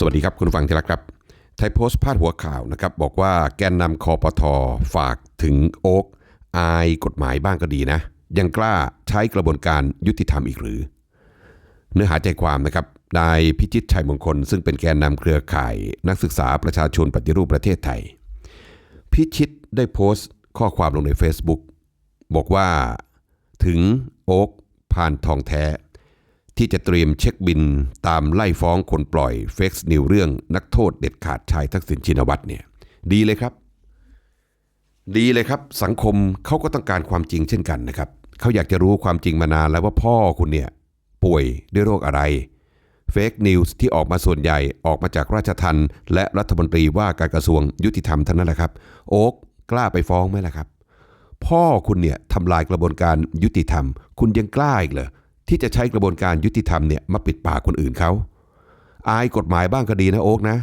สวัสดีครับ คุณฟังที่รักครับ ไทยโพสต์พาดหัวข่าวนะครับ บอกว่าแกนนำคอปทอฝากถึงโอ๊กอายกฎหมายบ้างก็ดีนะ ยังกล้าใช้กระบวนการยุติธรรมอีกหรือ เนื้อหาใจความนะครับนายพิจิตชัยมงคล ซึ่งเป็นแกนนำเครือข่าย นักศึกษาประชาชนปฏิรูปประเทศไทย พิชิตได้โพสต์ข้อความลงใน Facebook บอกว่าถึงโอ๊กพานทองแท้ ที่จะเตรียมเช็คบินตามไล่ฟ้องคนปล่อยเฟกซ์นิวเรื่องนักโทษเด็ดขาดชายทักษิณชินวัตรเนี่ยดีเลยครับ ดีเลยครับ สังคมเขาก็ต้องการความจริงเช่นกันนะครับเขาอยากจะรู้ความจริงมานานแล้วว่าพ่อคุณเนี่ยป่วยด้วยโรคอะไรเฟกนิวส์ที่ออกมาส่วนใหญ่ออกมาจากราชทันและรัฐมนตรีว่าการกระทรวงยุติธรรมเท่านั้นแหละครับ โอ๊กกล้าไปฟ้องไหมล่ะครับ พ่อคุณเนี่ยทำลายกระบวนการยุติธรรม คุณยังกล้าอีกเหรอ ที่จะใช้กระบวนการยุติธรรมเนี่ยมาปิดปากคนอื่นเขาอายกฎหมายบ้างก็ดีนะโอ๊กนะ